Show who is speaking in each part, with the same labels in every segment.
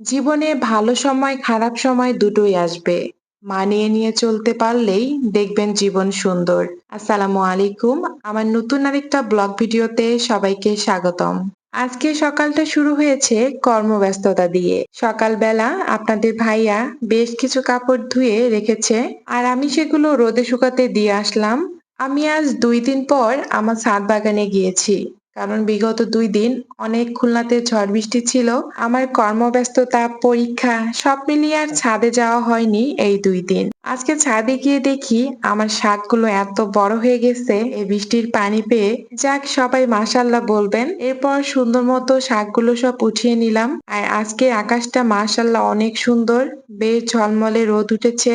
Speaker 1: জীবনে ভালো সময়, খারাপ সময় দুটোই আসবে। মানিয়ে নিয়ে চলতে পারলেই দেখবেন জীবন সুন্দর। আসসালামু আলাইকুম। আমার নতুন আরেকটা ব্লগ ভিডিওতে সবাইকে স্বাগতম। আজকে সকালটা শুরু হয়েছে কর্মব্যস্ততা দিয়ে। সকালবেলা আপনাদের ভাইয়া বেশ কিছু কাপড় ধুয়ে রেখেছে, আর আমি সেগুলো রোদে শুকাতে দিয়ে আসলাম। আমি আজ দুই দিন পর আমার ছাদ বাগানে গিয়েছি। কারণ বিগত দুই দিন অনেক খুলনাতে ঝড় বৃষ্টি ছিল। আমার কর্মব্যস্ততা, পরীক্ষা সব মিলিয়ে আর ছাদে যাওয়া হয়নি এই দুই দিন। আজকে ছাদে গিয়ে দেখি আমার শাকগুলো এত বড় হয়ে গেছে। এই বৃষ্টির পানি পেয়ে যাক সবাই মাসাল্লাহ বলবেন। এরপর সুন্দর মতো শাকগুলো সব উঠিয়ে নিলাম। আর আজকে আকাশটা মাসাল্লাহ অনেক সুন্দর। বেশ ঝলমলে রোদ উঠেছে।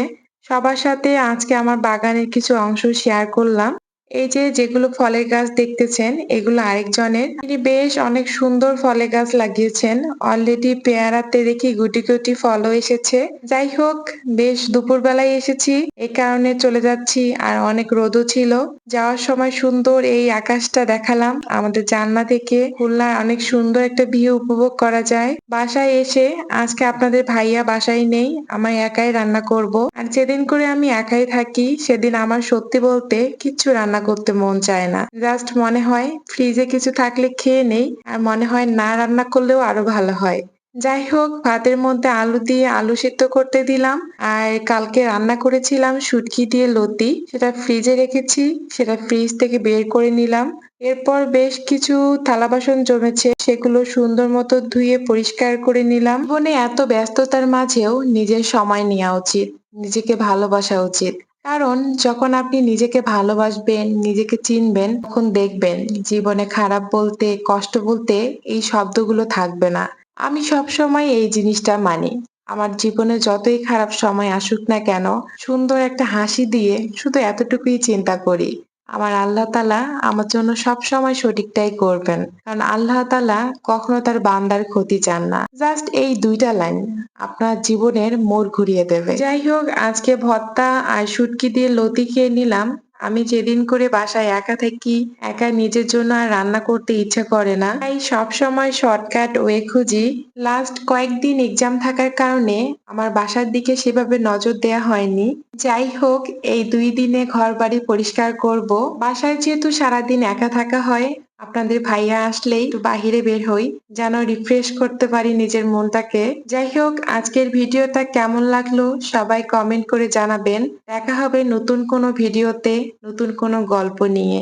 Speaker 1: সবার সাথে আজকে আমার বাগানের কিছু অংশ শেয়ার করলাম। এই যে যেগুলো ফলের গাছ দেখতেছেন, এগুলো আরেকজনের। তিনি বেশ অনেক সুন্দর ফলের গাছ লাগিয়েছেন। অলরেডি পেয়ারাতে দেখি গুটি গুটি ফলও এসেছে। যাই হোক, বেশ দুপুর বেলায় এসেছি। এই কারণে চলে যাচ্ছি, আর অনেক রোদও ছিল। যাওয়ার সময় সুন্দর এই আকাশটা দেখালাম। আমাদের জানলা থেকে খুলনার অনেক সুন্দর একটা ভিউ উপভোগ করা যায়। বাসায় এসে, আজকে আপনাদের ভাইয়া বাসায় নেই, আমার একাই রান্না করব। আর যেদিন করে আমি একাই থাকি, সেদিন আমার সত্যি বলতে কিচ্ছু রান্না করতে মন চায় না। জাস্ট মনে হয় ফ্রিজে কিছু থাকলে খেয়ে নেই, আর মনে হয় না রান্না করলেও আরও ভালো হয়। যাই হোক, ভাতের মধ্যে আলু দিয়ে আলু সিদ্ধ করতে দিলাম, আর কালকে রান্না করেছিলাম শুটকি দিয়ে লতি। সেটা ফ্রিজে রেখেছি, সেটা ফ্রিজ থেকে বের করে নিলাম। এরপর বেশ কিছু থালা বাসন জমেছে, সেগুলো সুন্দর মতো ধুয়ে পরিষ্কার করে নিলাম। জীবনে এত ব্যস্ততার মাঝেও নিজের সময় নেওয়া উচিত, নিজেকে ভালোবাসা উচিত। কারণ যখন আপনি নিজেকে ভালোবাসবেন, নিজেকে চিনবেন, তখন দেখবেন জীবনে খারাপ বলতে, কষ্ট বলতে এই শব্দগুলো থাকবে না। আমি সব সময় এই জিনিসটা মানি। আমার জীবনে যতই খারাপ সময় আসুক না কেন, সুন্দর একটা হাসি দিয়ে শুধু এতটুকুই চিন্তা করি। আমার আল্লাহ তালা আমার জন্য সব সময় সঠিকটাই করবেন। কারণ আল্লাহ তালা কখনো তার বান্দার ক্ষতি চান না। জাস্ট এই দুইটা লাইন আপনার জীবনের মোড় ঘুরিয়ে দেবে। যাই হোক, আজকে ভত্তা আর সুটকি দিয়ে লতি খেয়ে নিলাম। আমি যেদিন করে বাসায় একা থাকি, একা নিজের জন্য আর রান্না করতে ইচ্ছে করে না। তাই সব সময় শর্টকাট ওয়ে খুঁজি। লাস্ট কয়েকদিন এক্সাম থাকার কারণে আমার বাসার দিকে সেভাবে নজর দেয়া হয়নি। যাই হোক, এই দুই দিনে ঘর বাড়ি পরিষ্কার করব। বাসায় যেহেতু সারাদিন একা থাকা হয় আপনাদের ভাইয়া আসলেই একটু বাহিরে বের হই, যেন রিফ্রেশ করতে পারি নিজের মনটাকে। যাই হোক, আজকের ভিডিওটা কেমন লাগল সবাই কমেন্ট করে জানাবেন। দেখা হবে নতুন কোনো ভিডিওতে, নতুন কোনো গল্প নিয়ে।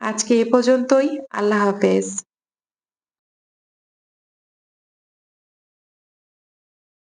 Speaker 1: আজকে এ পর্যন্তই, আল্লাহ হাফেজ।